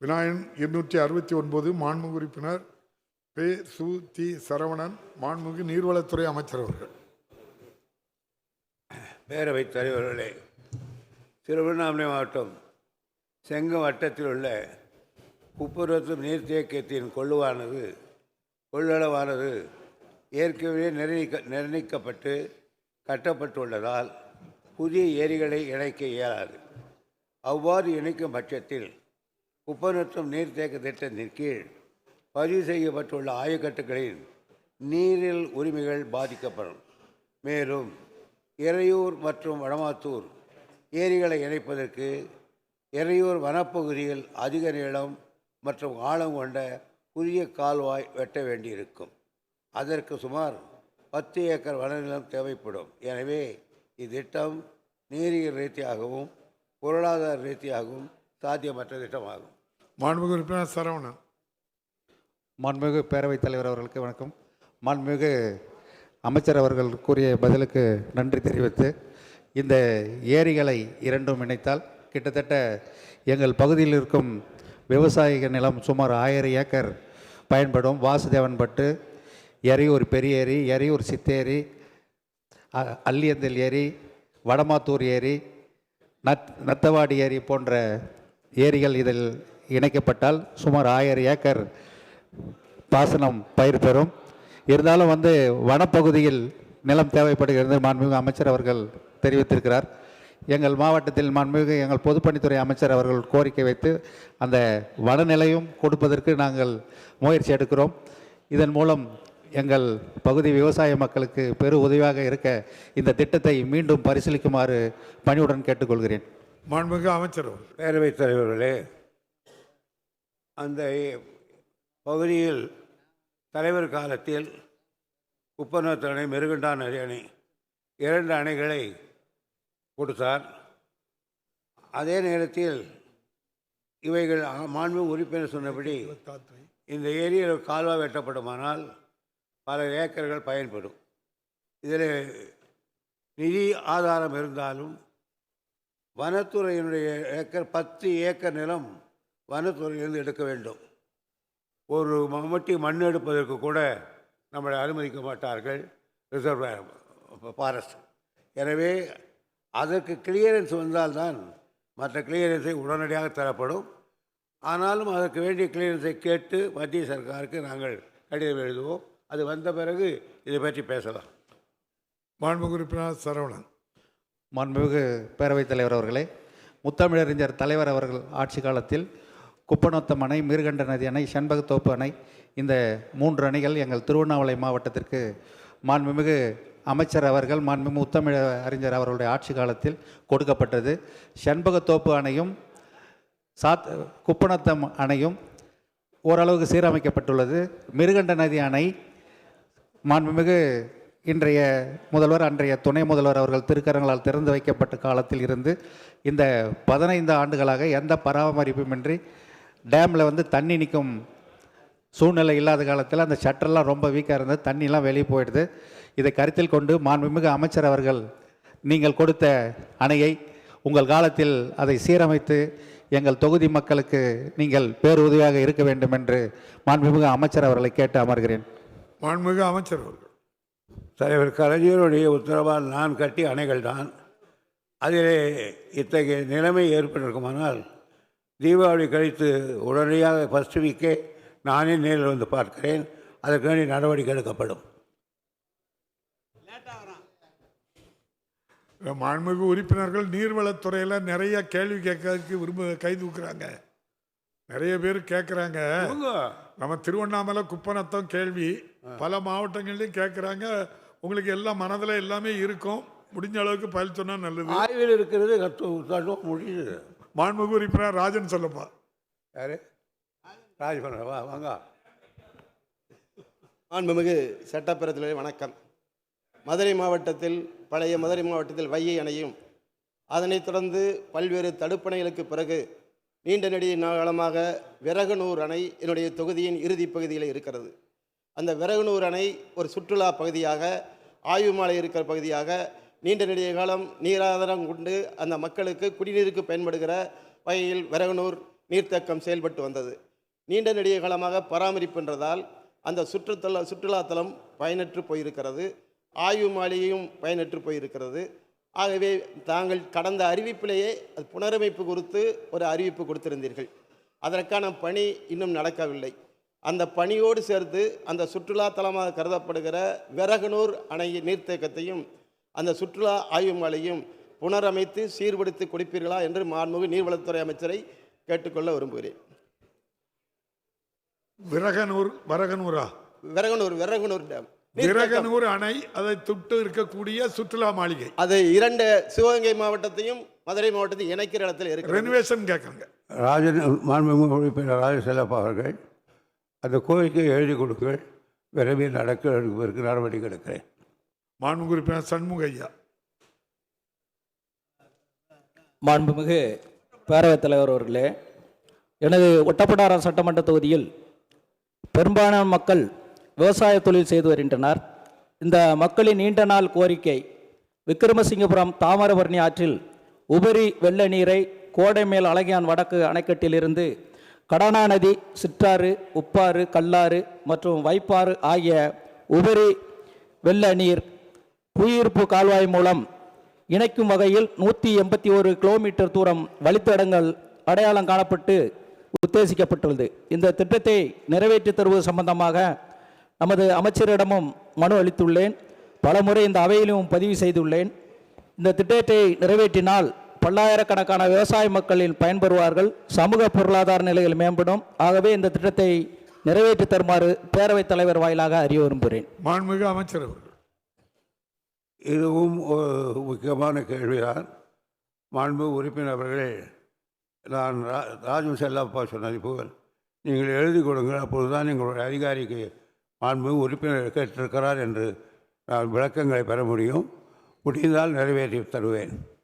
விநாயகன் இருநூற்றி அறுபத்தி ஒன்பது மாண்புமிகு உறுப்பினர் பே சு தி சரவணன் மாண்புமிகு நீர்வளத்துறை அமைச்சர் அவர்கள். பேரவைத் தலைவர்களே திருவண்ணாமலை மாவட்டம் செங்கம் வட்டத்தில் உள்ள குப்புரத்து நீர்த்தேக்கத்தின் கொள்ளுவானது கொள்ளளவானது ஏற்கனவே நிர்ணயிக்க நிர்ணயிக்கப்பட்டு கட்டப்பட்டுள்ளதால் புதிய ஏரிகளை இணைக்க இயலாது. அவ்வாறு இணைக்கும் பட்சத்தில் குப்பநத்தம் நீர்த்தேக்க திட்டத்தின் கீழ் பதிவு செய்யப்பட்டுள்ள ஆயக்கட்டுகளின் நீரில் உரிமைகள் பாதிக்கப்படும். மேலும் எறையூர் மற்றும் வடமாத்தூர் ஏரிகளை இணைப்பதற்கு எறையூர் வனப்பகுதியில் அதிக நீளம் மற்றும் ஆழம் கொண்ட புதிய கால்வாய் வெட்ட வேண்டியிருக்கும். அதற்கு சுமார் பத்து ஏக்கர் வனநிலம் தேவைப்படும். எனவே இத்திட்டம் நீரியல் ரீதியாகவும் பொருளாதார ரீதியாகவும் சாத்தியமற்ற திட்டமாகும். மாண்புமிகு உறுப்பினர் சரவணன். மாண்புமிகு பேரவைத் தலைவர் அவர்களுக்கு வணக்கம். மாண்புமிகு அமைச்சர் அவர்கள் கூறிய பதிலுக்கு நன்றி தெரிவித்து இந்த ஏரிகளை இரண்டும் இணைத்தால் கிட்டத்தட்ட எங்கள் பகுதியில் இருக்கும் விவசாயிகள் நிலம் சுமார் ஆயிரம் ஏக்கர் பயன்படும். வாசுதேவன்பட்டு எறையூர் பெரிய ஏரி எறையூர் சித்தேரி அல்லியந்தல் ஏரி வடமாத்தூர் ஏரி நத் நத்தவாடி ஏரி போன்ற ஏரிகள் இதில் இணைக்கப்பட்டால் சுமார் ஆயிரம் ஏக்கர் பாசனம் பயிர் பெறும். இருந்தாலும் வந்து வனப்பகுதியில் நிலம் தேவைப்படுகிறது மாண்புமிகு அமைச்சர் அவர்கள் தெரிவித்திருக்கிறார். எங்கள் மாவட்டத்தில் மாண்புமிகு எங்கள் பொதுப்பணித்துறை அமைச்சர் அவர்கள் கோரிக்கை வைத்து அந்த வனநிலையும் கொடுப்பதற்கு நாங்கள் முயற்சி எடுக்கிறோம். இதன் மூலம் எங்கள் பகுதி விவசாய மக்களுக்கு பெரு உதவியாக இருக்க இந்த திட்டத்தை மீண்டும் பரிசீலிக்குமாறு பணிவுடன் கேட்டுக்கொள்கிறேன். மாண்புமிகு அமைச்சர் பேரவைத் தலைவர்களே அந்த பகுதியில் தலைவர் காலத்தில் குப்பநத்தம் அணை மெருகண்டான் நதி அணை இரண்டு அணைகளை கொடுத்தார். அதே நேரத்தில் இவைகள் மாண்பு உறுப்பினர் சொன்னபடி இந்த ஏரியில் கால்வாய் வெட்டப்படுமானால் பல ஏக்கர்கள் பயன்படும். இதில் நிதி ஆதாரம் இருந்தாலும் வனத்துறையினுடைய ஏக்கர் பத்து ஏக்கர் நிலம் வனத்துறையிலிருந்து எடுக்க வேண்டும். ஒரு மம்மட்டி மண் எடுப்பதற்கு கூட நம்மளை அனுமதிக்க மாட்டார்கள் ரிசர்வ் ஃபாரஸ்ட் எனவே அதற்கு கிளியரன்ஸ் வந்தால்தான் மற்ற கிளியரன்ஸை உடனடியாக தரப்படும். ஆனாலும் அதற்கு வேண்டிய கிளியரன்ஸை கேட்டு மத்திய சர்க்காருக்கு நாங்கள் கடிதம் எழுதுவோம். அது வந்த பிறகு இதை பற்றி பேசலாம். மாண்புமிகு உறுப்பினர் சரவணன். மாண்புமிகு பேரவைத் தலைவர் அவர்களே முத்தமிழறிஞர் தலைவர் அவர்கள் ஆட்சி காலத்தில் குப்பநொத்தம் அணை மீர்கண்ட நதி அணை செண்பகத்தோப்பு அணை இந்த மூன்று அணைகள் எங்கள் திருவண்ணாமலை மாவட்டத்திற்கு மாண்புமிகு அமைச்சர் அவர்கள் மாண்புமிகு முத்தமிழ அறிஞர் அவர்களுடைய ஆட்சி காலத்தில் கொடுக்கப்பட்டது. செண்பகத்தோப்பு அணையும் சாத் குப்பநத்தம் அணையும் ஓரளவுக்கு சீரமைக்கப்பட்டுள்ளது. மிருகண்ட நதி அணை மாண்புமிகு இன்றைய முதல்வர் அன்றைய துணை முதல்வர் அவர்கள் திருக்கரங்களால் திறந்து வைக்கப்பட்ட காலத்தில் இருந்து இந்த பதினைந்து ஆண்டுகளாக எந்த பராமரிப்புமின்றி டேமில் வந்து தண்ணி நிற்கும் சூழ்நிலை இல்லாத காலத்தில் அந்த ஷட்டர்லாம் ரொம்ப வீக்காக இருந்தது. தண்ணிலாம் வெளியே போயிடுது. இதை கருத்தில் கொண்டு மாண்புமிகு அமைச்சர் அவர்கள் நீங்கள் கொடுத்த அணையை உங்கள் காலத்தில் அதை சீரமைத்து எங்கள் தொகுதி மக்களுக்கு நீங்கள் பேருதவியாக இருக்க வேண்டும் என்று மாண்புமிகு அமைச்சர் அவர்களை கேட்டு அமர்கிறேன். மாண்புமிகு அமைச்சர் அவர்கள் தலைவர் கலைஞருடைய உத்தரவால் நான் கட்டி அணைகள் தான் அதிலே இத்தகைய நிலைமை ஏற்பட்டிருக்குமானால் தீபாவளி கழித்து உடனடியாக ஃபஸ்ட் வீக்கே நானே நேரில் வந்து பார்க்கிறேன். அதற்கு வேண்டிய நடவடிக்கை எடுக்கப்படும். மாண்புமிகு உறுப்பினர்கள் நீர்வளத்துறையில் நிறைய கேள்வி கேட்கறதுக்கு விரும்ப கை தூக்குறாங்க. நிறைய பேர் கேட்குறாங்க. நம்ம திருவண்ணாமலை குப்பநத்தம் கேள்வி பல மாவட்டங்கள்லையும் கேட்குறாங்க. உங்களுக்கு எல்லாம் மனதில் எல்லாமே இருக்கும். முடிஞ்ச அளவுக்கு பதில் சொன்னால் நல்லது. ஆய்வில் இருக்கிறது கத்து தட்டுவோம் முடியுது. மாண்புமிகு உறுப்பினர் ராஜன் சொல்லப்பா. யார்? ராஜபவன் வா வாங்க. மாண்புமிகு சட்டப்பேரத்தில் வணக்கம். மதுரை மாவட்டத்தில் பழைய மதுரை மாவட்டத்தில் வையை அணையும் அதனைத் தொடர்ந்து பல்வேறு தடுப்பணைகளுக்கு பிறகு நீண்ட நெடிய காலமாக விறகுநூர் அணை என்னுடைய தொகுதியின் இறுதிப் பகுதியில் இருக்கிறது. அந்த விறகுனூர் அணை ஒரு சுற்றுலா பகுதியாக ஆய்வு மாலை இருக்கிற பகுதியாக நீண்ட நெடிய காலம் நீராதாரம் கொண்டு அந்த மக்களுக்கு குடிநீருக்கு பயன்படுகிற வகையில் விறகுனூர் நீர்த்தேக்கம் செயல்பட்டு வந்தது. நீண்ட நெடிய காலமாக பராமரிப்புன்றதால் அந்த சுற்றுத்தல சுற்றுலாத்தலம் பயனற்று போயிருக்கிறது. ஆய்வு மாளிகையும் பயனற்று போயிருக்கிறது. ஆகவே தாங்கள் கடந்த அறிவிப்பிலேயே அது புனரமைப்பு குறித்து ஒரு அறிவிப்பு கொடுத்திருந்தீர்கள். அதற்கான பணி இன்னும் நடக்கவில்லை. அந்த பணியோடு சேர்த்து அந்த சுற்றுலாத்தலமாக கருதப்படுகிற விறகனூர் அணை நீர்த்தேக்கத்தையும் அந்த சுற்றுலா ஆய்வு மாலையும் புனரமைத்து சீர்படுத்தி கொடுப்பீர்களா என்று மாண்புமிகு நீர்வளத்துறை அமைச்சரை கேட்டுக்கொள்ள விரும்புகிறேன். விரகனூர் வரகனூரா? விறகனூர் விறகனூர் டேம். விரகனூர் அணை அதை தொட்டு இருக்கக்கூடிய சுற்றுலா மாளிகை. அது இரண்டு சிவகங்கை மாவட்டத்தையும் மதுரை மாவட்டத்தையும் இணைக்கிற இடத்துல இருக்கு ரெனோவேஷன் கேட்குறாங்க. ராஜன் மாண்புமிகு உறுப்பினர் ராஜ செல்லப்பா அவர்கள் அந்த கோரிக்கையை எழுதி கொடுங்கள் விரைவில் நடக்கிறதுக்கு நடவடிக்கை எடுக்கிறேன் மாண்புமிகு உறுப்பினர் சண்முக ஐயா. மாண்புமிகு பேரவைத் தலைவர் அவர்களே எனது ஒட்டப்படாரம் சட்டமன்ற தொகுதியில் பெரும்பாலான மக்கள் விவசாய தொழில் செய்து வருகின்றனர். இந்த மக்களின் நீண்ட நாள் கோரிக்கை விக்ரமசிங்கபுரம் தாமிரபரணி ஆற்றில் உபரி வெள்ள நீரை கோடைமேல் அழகியான் வடக்கு அணைக்கட்டிலிருந்து கடனாநதி சிற்றாறு உப்பாறு கல்லாறு மற்றும் வைப்பாறு ஆகிய உபரி வெள்ள நீர் புவியீர்ப்பு கால்வாய் மூலம் இணைக்கும் வகையில் நூற்றி எண்பத்தி ஒரு கிலோமீட்டர் தூரம் வழித்தடங்கள் அடையாளம் காணப்பட்டு உத்தேசிக்கப்பட்டுள்ளது. இந்த திட்டத்தை நிறைவேற்றி தருவது சம்பந்தமாக நமது அமைச்சரிடமும் மனு அளித்துள்ளேன். பலமுறை இந்த அவையிலும் பதிவு செய்துள்ளேன். இந்த திட்டத்தை நிறைவேற்றினால் பல்லாயிரக்கணக்கான விவசாய மக்களில் பயன்பெறுவார்கள். சமூக பொருளாதார நிலைகள் மேம்படும். ஆகவே இந்த திட்டத்தை நிறைவேற்றி தருமாறு பேரவைத் தலைவர் வாயிலாக அறிய விரும்புகிறேன் மாண்புமிகு அமைச்சர் அவர்கள். இதுவும் ஒரு முக்கியமான கேள்விதான். மாண்பு உறுப்பினர் அவர்களே நான் ரா- ராஜு செல்லப்பா சொன்னது போல் நீங்கள் எழுதி கொடுங்கள் அப்போது தான் எங்களுடைய அதிகாரிக்கு மாண்பு உறுப்பினர் கேட்டிருக்கிறார் என்று நான் விளக்கங்களை பெற முடியும். முடிந்தால் நிறைவேற்றி தருவேன்.